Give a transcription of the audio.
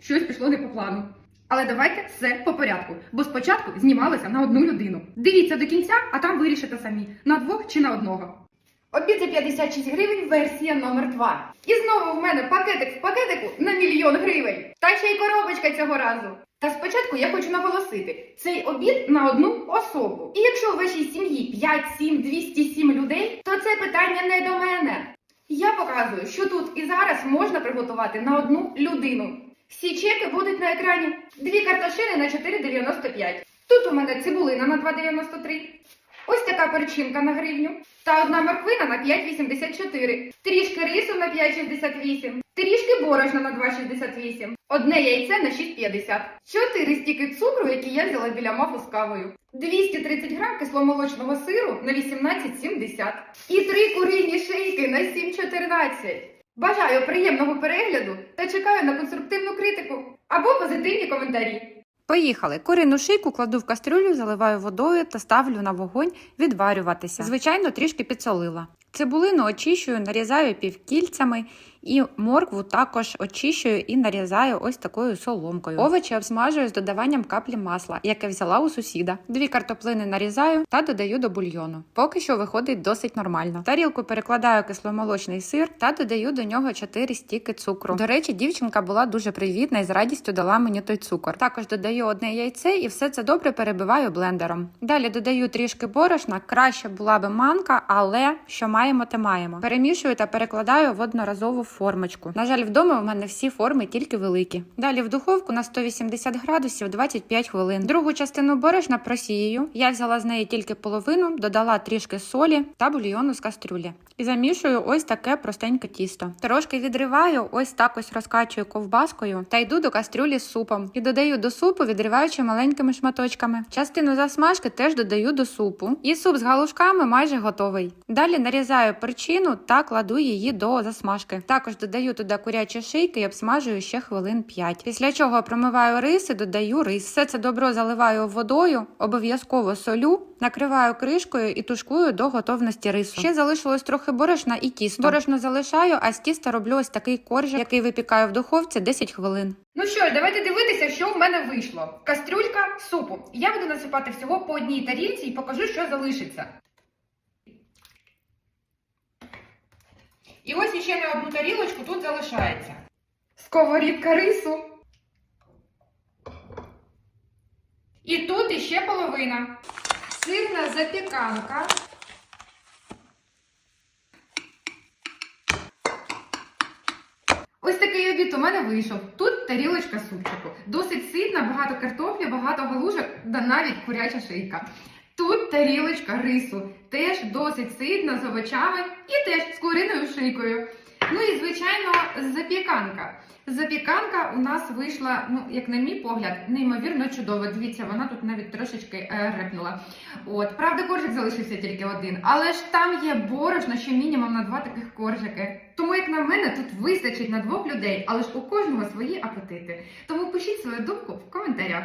щось пішло не по плану. Але давайте все по порядку, бо спочатку знімалося на одну людину. Дивіться до кінця, а там вирішите самі на двох чи на одного. Обід за 56 гривень, версія номер 2. І знову в мене пакетик в пакетику на мільйон гривень. Та ще й коробочка цього разу. Та спочатку я хочу наголосити: цей обід на одну особу. І якщо у вашій сім'ї 5, 7, 207 людей, то це питання не до мене. Я показую, що тут і зараз можна приготувати на одну людину. Всі чеки будуть на екрані. Дві картошини на 4,95. Тут у мене цибулина на 2,93. Ось така перчинка на гривню. Та одна морквина на 5,84. Трішки рису на 5,68. Трішки борошна на 2,68. Одне яйце на 6,50. Чотири стіки цукру, які я взяла біля мафу з кавою. 230 грам кисломолочного сиру на 18,70. І три курині шийки на 7,14. Бажаю приємного перегляду та чекаю на конструктивну критику або позитивні коментарі. Поїхали. Курину шийку кладу в кастрюлю, заливаю водою та ставлю на вогонь відварюватися. Звичайно, трішки підсолила. Цибулину очищую, нарізаю півкільцями і моркву також очищую і нарізаю ось такою соломкою. Овочі обсмажую з додаванням каплі масла, яке взяла у сусіда. Дві картоплини нарізаю та додаю до бульйону. Поки що виходить досить нормально. В тарілку перекладаю кисломолочний сир та додаю до нього 4 стіки цукру. До речі, дівчинка була дуже привітна і з радістю дала мені той цукор. Також додаю одне яйце і все це добре перебиваю блендером. Далі додаю трішки борошна. Краще була би манка, але що маємо, те маємо. Перемішую та перекладаю в одноразову формочку. На жаль, вдома в мене всі форми тільки великі. Далі в духовку на 180 градусів 25 хвилин. Другу частину борошна просію. Я взяла з неї тільки половину, додала трішки солі та бульйону з кастрюлі. І замішую ось таке простеньке тісто. Трошки відриваю, ось так ось розкачую ковбаскою та йду до кастрюлі з супом. І додаю до супу, відриваючи маленькими шматочками. Частину засмажки теж додаю до супу. І суп з галушками майже готовий. Далі нарізаю перчину та кладу її до засмажки. Також додаю туди курячі шийки і обсмажую ще хвилин 5. Після чого промиваю рис і додаю рис. Все це добро заливаю водою, обов'язково солю, накриваю кришкою і тушкую до готовності рису. Ще залишилось трохи борошна і тісто. Борошно залишаю, а з тіста роблю ось такий коржик, який випікаю в духовці 10 хвилин. Ну що давайте дивитися, що в мене вийшло. Кастрюлька супу. Я буду насипати всього по одній тарілці і покажу, що залишиться. І ось іще на одну тарілочку тут залишається. Сковорідка рису. І тут іще половина. Сирна запіканка. Ось такий обід у мене вийшов. Тут тарілочка супчику. Досить ситна, багато картоплі, багато галужок, да навіть куряча шийка. Тут тарілочка рису, теж досить ситна, з овочами і теж з куриною шийкою. Ну і звичайно, запіканка. Запіканка у нас вийшла, ну як на мій погляд, неймовірно чудово. Дивіться, вона тут навіть трошечки е, репнула. От, правда, коржик залишився тільки один, але ж там є борошно ще мінімум на два таких коржики. Тому, як на мене, тут вистачить на двох людей, але ж у кожного свої апетити. Тому пишіть свою думку в коментарях.